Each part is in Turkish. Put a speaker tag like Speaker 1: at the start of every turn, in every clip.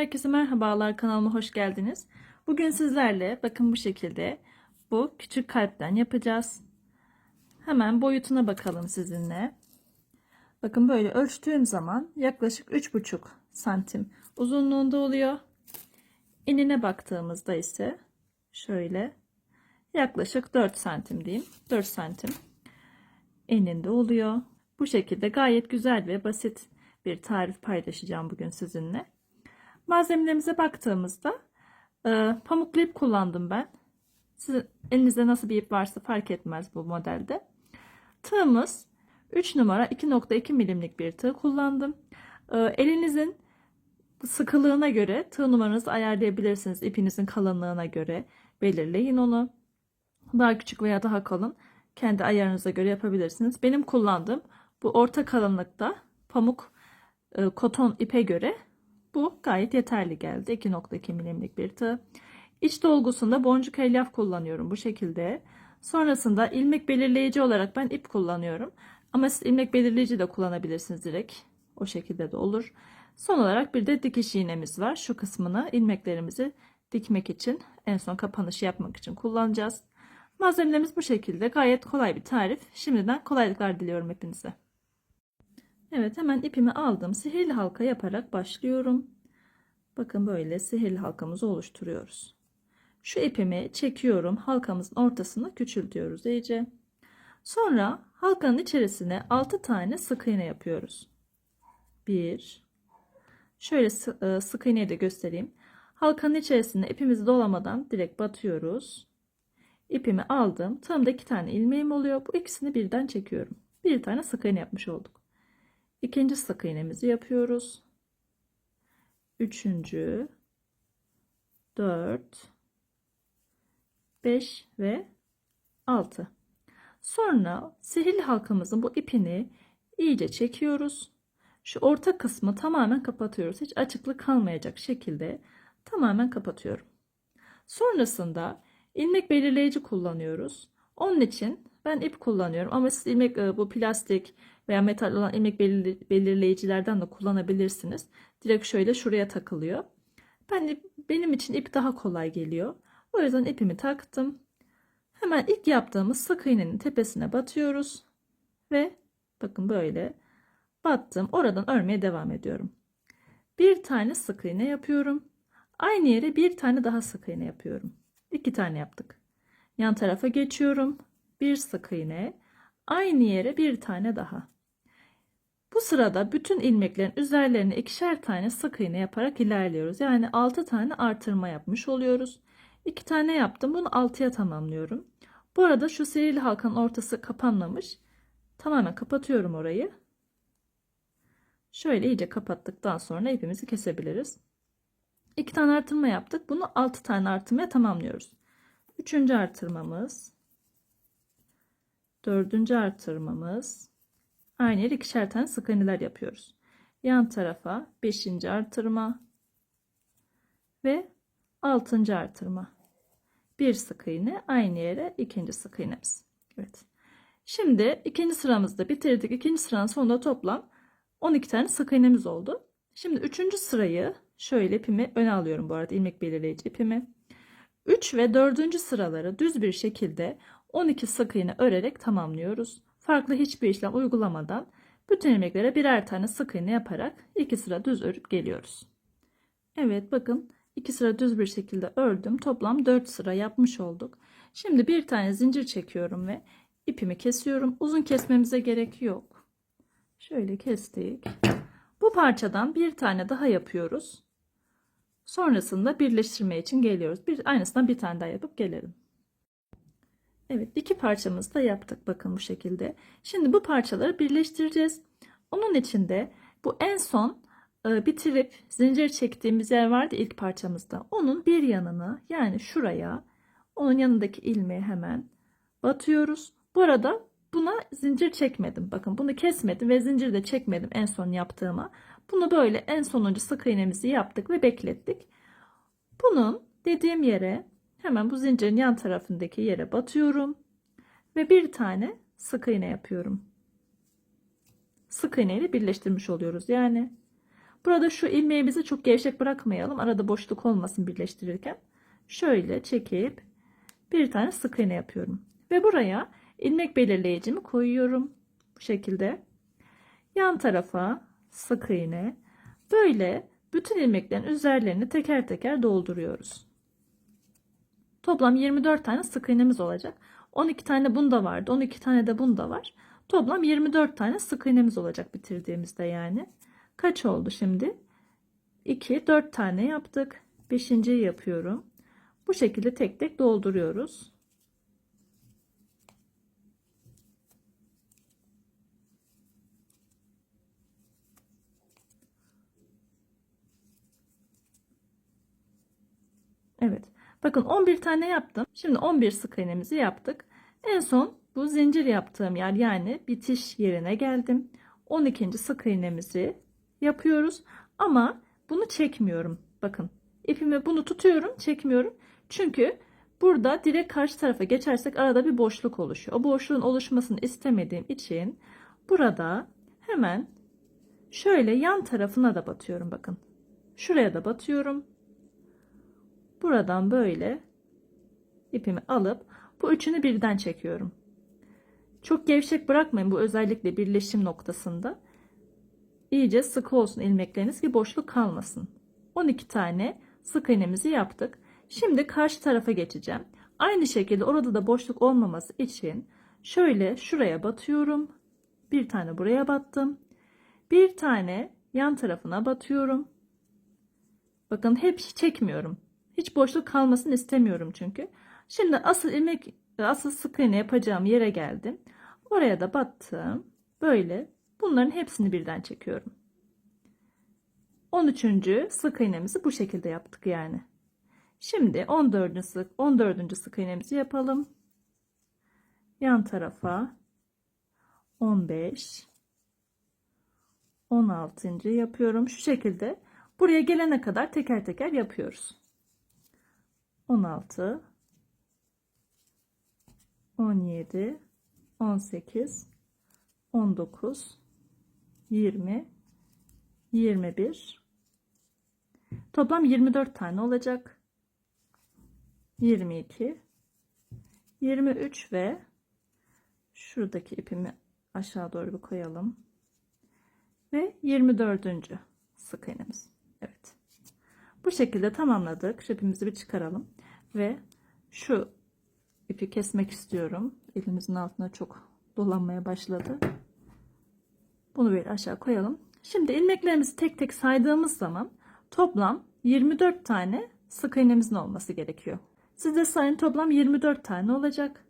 Speaker 1: Herkese merhabalar kanalıma hoş geldiniz. Bugün sizlerle bakın bu şekilde bu küçük kalpten yapacağız. Hemen boyutuna bakalım sizinle. Bakın böyle ölçtüğüm zaman yaklaşık 3,5 santim uzunluğunda oluyor. Enine baktığımızda ise şöyle yaklaşık 4 santim diyeyim. 4 santim eninde oluyor. Bu şekilde gayet güzel ve basit bir tarif paylaşacağım bugün sizinle. Malzemelerimize baktığımızda e, pamuklu ip kullandım ben. Sizin elinizde nasıl bir ip varsa fark etmez bu modelde. Tığımız 3 numara 2.2 milimlik bir tığ kullandım. E, elinizin sıkılığına göre tığ numaranızı ayarlayabilirsiniz. İpinizin kalınlığına göre belirleyin onu. Daha küçük veya daha kalın kendi ayarınıza göre yapabilirsiniz. Benim kullandığım bu orta kalınlıkta pamuk e, koton ipe göre bu gayet yeterli geldi. 2.2 milimlik bir tığ. İç dolgusunda boncuk elyaf kullanıyorum bu şekilde. Sonrasında ilmek belirleyici olarak ben ip kullanıyorum. Ama siz ilmek belirleyici de kullanabilirsiniz direkt. O şekilde de olur. Son olarak bir de dikiş iğnemiz var. Şu kısmını ilmeklerimizi dikmek için en son kapanışı yapmak için kullanacağız. Malzemelerimiz bu şekilde. Gayet kolay bir tarif. Şimdiden kolaylıklar diliyorum hepinize. Evet hemen ipimi aldım. Sihirli halka yaparak başlıyorum. Bakın böyle sihirli halkamızı oluşturuyoruz. Şu ipimi çekiyorum. Halkamızın ortasını küçültüyoruz iyice. Sonra halkanın içerisine 6 tane sık iğne yapıyoruz. 1 Şöyle sık iğneyi de göstereyim. Halkanın içerisine ipimizi dolamadan direkt batıyoruz. İpimi aldım. Tığımda 2 tane ilmeğim oluyor. Bu ikisini birden çekiyorum. Bir tane sık iğne yapmış olduk. İkinci sık iğnemizi yapıyoruz. Üçüncü, dört, beş ve altı. Sonra sihirli halkamızın bu ipini iyice çekiyoruz. Şu orta kısmı tamamen kapatıyoruz. Hiç açıklık kalmayacak şekilde tamamen kapatıyorum. Sonrasında ilmek belirleyici kullanıyoruz. Onun için ben ip kullanıyorum ama siz ilmek e, bu plastik veya metal olan ilmek belirleyicilerden de kullanabilirsiniz. Direkt şöyle şuraya takılıyor. Ben benim için ip daha kolay geliyor. O yüzden ipimi taktım. Hemen ilk yaptığımız sık iğnenin tepesine batıyoruz ve bakın böyle battım. Oradan örmeye devam ediyorum. Bir tane sık iğne yapıyorum. Aynı yere bir tane daha sık iğne yapıyorum. İki tane yaptık. Yan tarafa geçiyorum. Bir sık iğne. Aynı yere bir tane daha. Bu sırada bütün ilmeklerin üzerlerine ikişer tane sık iğne yaparak ilerliyoruz. Yani 6 tane artırma yapmış oluyoruz. 2 tane yaptım. Bunu 6'ya tamamlıyorum. Bu arada şu sihirli halkanın ortası kapanmamış. Tamamen kapatıyorum orayı. Şöyle iyice kapattıktan sonra ipimizi kesebiliriz. 2 tane artırma yaptık. Bunu 6 tane artırmaya tamamlıyoruz. 3. artırmamız. 4. artırmamız. Aynı yere ikişer tane sık iğneler yapıyoruz. Yan tarafa 5. artırma ve 6. artırma. Bir sık iğne aynı yere ikinci sık iğnemiz. Evet. Şimdi ikinci sıramızda bitirdik. İkinci sıranın sonunda toplam 12 tane sık iğnemiz oldu. Şimdi üçüncü sırayı şöyle ipimi öne alıyorum bu arada ilmek belirleyici ipimi. 3 ve 4. sıraları düz bir şekilde 12 sık iğne örerek tamamlıyoruz farklı hiçbir işlem uygulamadan bütün ilmeklere birer tane sık iğne yaparak iki sıra düz örüp geliyoruz. Evet bakın iki sıra düz bir şekilde ördüm. Toplam 4 sıra yapmış olduk. Şimdi bir tane zincir çekiyorum ve ipimi kesiyorum. Uzun kesmemize gerek yok. Şöyle kestik. Bu parçadan bir tane daha yapıyoruz. Sonrasında birleştirme için geliyoruz. Bir aynısından bir tane daha yapıp gelelim. Evet iki parçamızı da yaptık bakın bu şekilde. Şimdi bu parçaları birleştireceğiz. Onun için de bu en son e, bitirip zincir çektiğimiz yer vardı ilk parçamızda. Onun bir yanını yani şuraya onun yanındaki ilmeği hemen batıyoruz. Bu arada buna zincir çekmedim. Bakın bunu kesmedim ve zincir de çekmedim en son yaptığıma. Bunu böyle en sonuncu sık iğnemizi yaptık ve beklettik. Bunun dediğim yere Hemen bu zincirin yan tarafındaki yere batıyorum. Ve bir tane sık iğne yapıyorum. Sık iğne ile birleştirmiş oluyoruz yani. Burada şu ilmeğimizi çok gevşek bırakmayalım. Arada boşluk olmasın birleştirirken. Şöyle çekip bir tane sık iğne yapıyorum. Ve buraya ilmek belirleyicimi koyuyorum. Bu şekilde. Yan tarafa sık iğne. Böyle bütün ilmeklerin üzerlerini teker teker dolduruyoruz. Toplam 24 tane sık iğnemiz olacak. 12 tane bunda vardı. 12 tane de bunda var. Toplam 24 tane sık iğnemiz olacak bitirdiğimizde yani. Kaç oldu şimdi? 2, 4 tane yaptık. 5.yi yapıyorum. Bu şekilde tek tek dolduruyoruz. Evet. Bakın 11 tane yaptım. Şimdi 11 sık iğnemizi yaptık. En son bu zincir yaptığım yer yani bitiş yerine geldim. 12. sık iğnemizi yapıyoruz. Ama bunu çekmiyorum. Bakın ipimi bunu tutuyorum çekmiyorum. Çünkü burada direkt karşı tarafa geçersek arada bir boşluk oluşuyor. O boşluğun oluşmasını istemediğim için burada hemen şöyle yan tarafına da batıyorum bakın. Şuraya da batıyorum. Buradan böyle ipimi alıp bu üçünü birden çekiyorum. Çok gevşek bırakmayın bu özellikle birleşim noktasında. İyice sıkı olsun ilmekleriniz ki boşluk kalmasın. 12 tane sık iğnemizi yaptık. Şimdi karşı tarafa geçeceğim. Aynı şekilde orada da boşluk olmaması için şöyle şuraya batıyorum. Bir tane buraya battım. Bir tane yan tarafına batıyorum. Bakın hep çekmiyorum. Hiç boşluk kalmasını istemiyorum çünkü. Şimdi asıl ilmek, asıl sık iğne yapacağım yere geldim. Oraya da battım. Böyle bunların hepsini birden çekiyorum. 13. sık iğnemizi bu şekilde yaptık yani. Şimdi 14. sık 14. sık iğnemizi yapalım. Yan tarafa 15 16. yapıyorum. Şu şekilde buraya gelene kadar teker teker yapıyoruz. 16 17 18 19 20 21 Toplam 24 tane olacak. 22 23 ve şuradaki ipimi aşağı doğru bir koyalım. Ve 24. sık iğnemiz. Evet. Bu şekilde tamamladık. Şu bir çıkaralım. Ve şu ipi kesmek istiyorum. Elimizin altına çok dolanmaya başladı. Bunu böyle aşağı koyalım. Şimdi ilmeklerimizi tek tek saydığımız zaman toplam 24 tane sık iğnemizin olması gerekiyor. Siz de sayın toplam 24 tane olacak.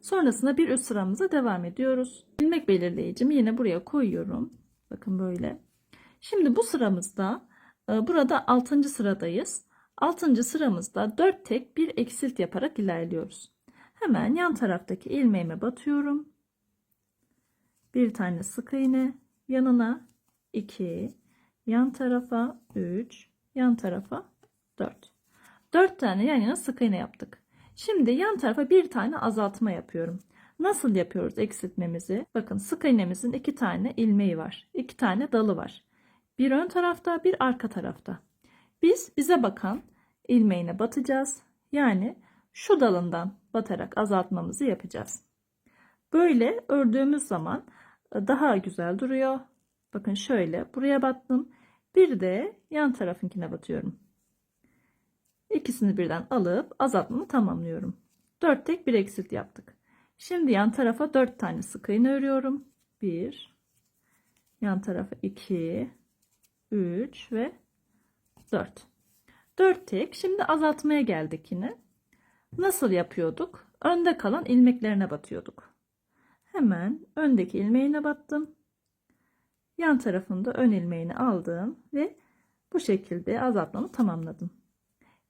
Speaker 1: Sonrasında bir üst sıramıza devam ediyoruz. İlmek belirleyicimi yine buraya koyuyorum. Bakın böyle. Şimdi bu sıramızda burada 6. sıradayız. 6. sıramızda 4 tek bir eksilt yaparak ilerliyoruz. Hemen yan taraftaki ilmeğime batıyorum. Bir tane sık iğne yanına 2 yan tarafa 3 yan tarafa 4 4 tane yan yana sık iğne yaptık şimdi yan tarafa bir tane azaltma yapıyorum nasıl yapıyoruz eksiltmemizi bakın sık iğnemizin iki tane ilmeği var iki tane dalı var bir ön tarafta bir arka tarafta biz bize bakan ilmeğine batacağız yani şu dalından batarak azaltmamızı yapacağız böyle ördüğümüz zaman daha güzel duruyor. Bakın şöyle buraya battım. Bir de yan tarafınkine batıyorum. İkisini birden alıp azaltmamı tamamlıyorum. 4 tek bir eksilt yaptık. Şimdi yan tarafa 4 tane sık iğne örüyorum. 1 yan tarafa 2 3 ve 4. 4 tek. Şimdi azaltmaya geldik yine. Nasıl yapıyorduk? Önde kalan ilmeklerine batıyorduk. Hemen öndeki ilmeğine battım. Yan tarafında ön ilmeğini aldım ve bu şekilde azaltmamı tamamladım.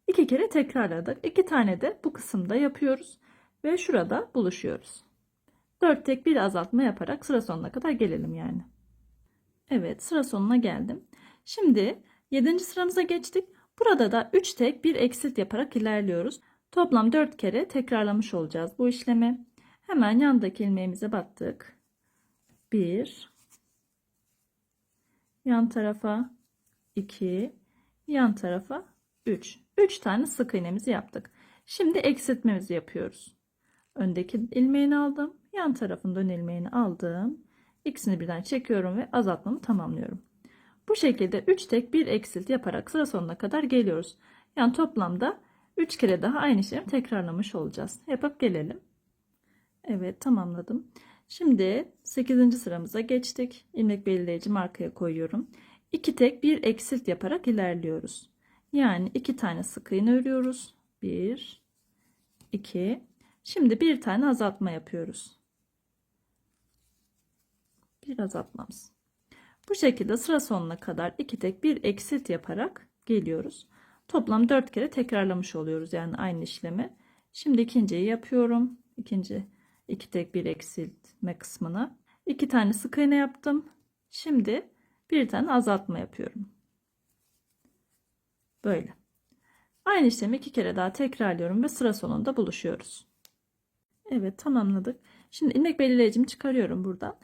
Speaker 1: İki kere tekrarladık. İki tane de bu kısımda yapıyoruz ve şurada buluşuyoruz. Dört tek bir azaltma yaparak sıra sonuna kadar gelelim yani. Evet sıra sonuna geldim. Şimdi 7. sıramıza geçtik. Burada da 3 tek bir eksilt yaparak ilerliyoruz. Toplam 4 kere tekrarlamış olacağız bu işlemi. Hemen yandaki ilmeğimize battık. 1 yan tarafa 2, yan tarafa 3. 3 tane sık iğnemizi yaptık. Şimdi eksiltmemizi yapıyoruz. Öndeki ilmeğini aldım. Yan tarafında ön ilmeğini aldım. İkisini birden çekiyorum ve azaltmamı tamamlıyorum. Bu şekilde 3 tek 1 eksilt yaparak sıra sonuna kadar geliyoruz. Yani toplamda 3 kere daha aynı işlemi tekrarlamış olacağız. Yapıp gelelim. Evet tamamladım. Şimdi 8. sıramıza geçtik. İlmek belirleyici markaya koyuyorum. 2 tek 1 eksilt yaparak ilerliyoruz. Yani 2 tane sık iğne örüyoruz. 1 2 Şimdi bir tane azaltma yapıyoruz. Bir azaltmamız. Bu şekilde sıra sonuna kadar 2 tek 1 eksilt yaparak geliyoruz. Toplam 4 kere tekrarlamış oluyoruz yani aynı işlemi. Şimdi ikinciyi yapıyorum. İkinci 2 tek 1 eksiltme kısmına. 2 tane sık iğne yaptım. Şimdi bir tane azaltma yapıyorum. Böyle. Aynı işlemi iki kere daha tekrarlıyorum ve sıra sonunda buluşuyoruz. Evet tamamladık. Şimdi ilmek belirleyicimi çıkarıyorum buradan.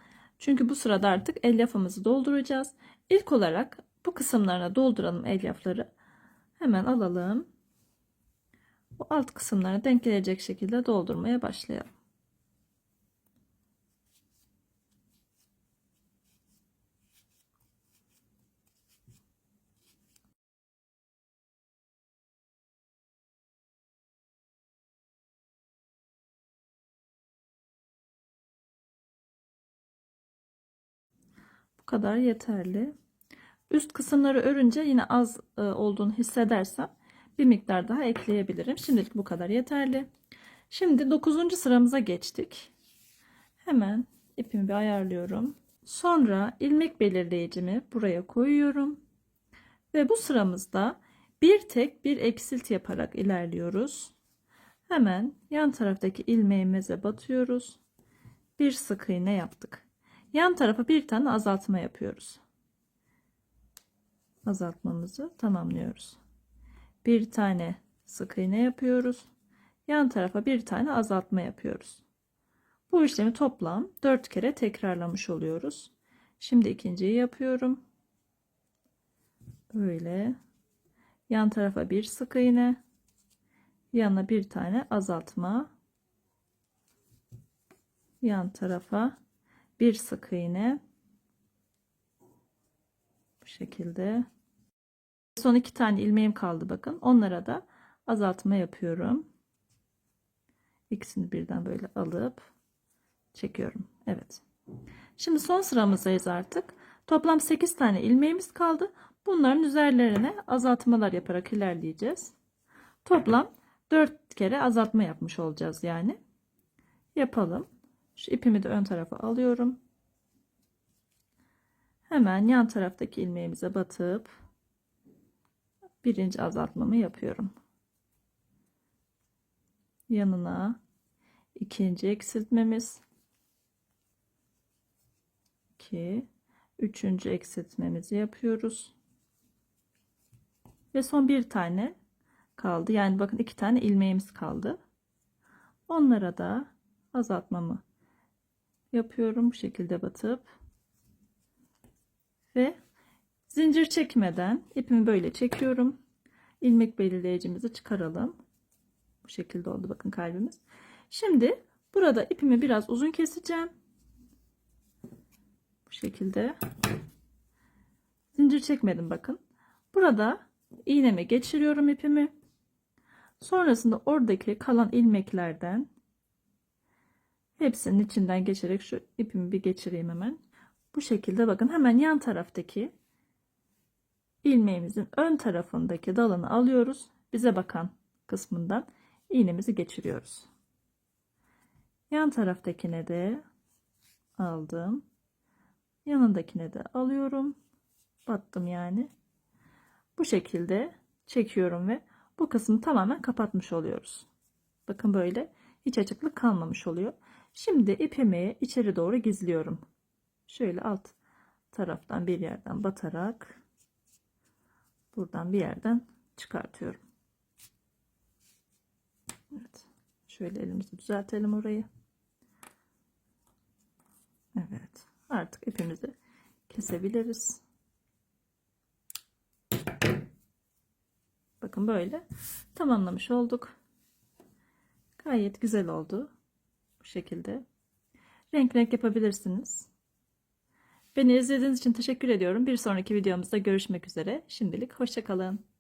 Speaker 1: Çünkü bu sırada artık elyafımızı dolduracağız. İlk olarak bu kısımlarına dolduralım elyafları. Hemen alalım. Bu alt kısımlarına denk gelecek şekilde doldurmaya başlayalım. Bu kadar yeterli. Üst kısımları örünce yine az e, olduğunu hissedersem bir miktar daha ekleyebilirim. Şimdilik bu kadar yeterli. Şimdi 9. sıramıza geçtik. Hemen ipimi bir ayarlıyorum. Sonra ilmek belirleyicimi buraya koyuyorum. Ve bu sıramızda bir tek bir eksilt yaparak ilerliyoruz. Hemen yan taraftaki ilmeğimize batıyoruz. Bir sık iğne yaptık. Yan tarafa bir tane azaltma yapıyoruz. Azaltmamızı tamamlıyoruz. Bir tane sık iğne yapıyoruz. Yan tarafa bir tane azaltma yapıyoruz. Bu işlemi toplam 4 kere tekrarlamış oluyoruz. Şimdi ikinciyi yapıyorum. Böyle. Yan tarafa bir sık iğne. Yanına bir tane azaltma. Yan tarafa bir sık iğne. Bu şekilde. Son iki tane ilmeğim kaldı bakın. Onlara da azaltma yapıyorum. İkisini birden böyle alıp çekiyorum. Evet. Şimdi son sıramızdayız artık. Toplam 8 tane ilmeğimiz kaldı. Bunların üzerlerine azaltmalar yaparak ilerleyeceğiz. Toplam 4 kere azaltma yapmış olacağız yani. Yapalım şu ipimi de ön tarafa alıyorum. Hemen yan taraftaki ilmeğimize batıp birinci azaltmamı yapıyorum. Yanına ikinci eksiltmemiz. 2 üçüncü eksiltmemizi yapıyoruz. Ve son bir tane kaldı. Yani bakın iki tane ilmeğimiz kaldı. Onlara da azaltmamı yapıyorum bu şekilde batıp. Ve zincir çekmeden ipimi böyle çekiyorum. İlmek belirleyicimizi çıkaralım. Bu şekilde oldu bakın kalbimiz. Şimdi burada ipimi biraz uzun keseceğim. Bu şekilde. Zincir çekmedim bakın. Burada iğneme geçiriyorum ipimi. Sonrasında oradaki kalan ilmeklerden Hepsinin içinden geçerek şu ipimi bir geçireyim hemen. Bu şekilde bakın hemen yan taraftaki ilmeğimizin ön tarafındaki dalını alıyoruz. Bize bakan kısmından iğnemizi geçiriyoruz. Yan taraftakine de aldım. Yanındakine de alıyorum. Battım yani. Bu şekilde çekiyorum ve bu kısmı tamamen kapatmış oluyoruz. Bakın böyle hiç açıklık kalmamış oluyor. Şimdi ipimi içeri doğru gizliyorum. Şöyle alt taraftan bir yerden batarak buradan bir yerden çıkartıyorum. Evet. Şöyle elimizi düzeltelim orayı. Evet. Artık ipimizi kesebiliriz. Bakın böyle tamamlamış olduk. Gayet güzel oldu. Bu şekilde. Renk renk yapabilirsiniz. Beni izlediğiniz için teşekkür ediyorum. Bir sonraki videomuzda görüşmek üzere. Şimdilik hoşçakalın.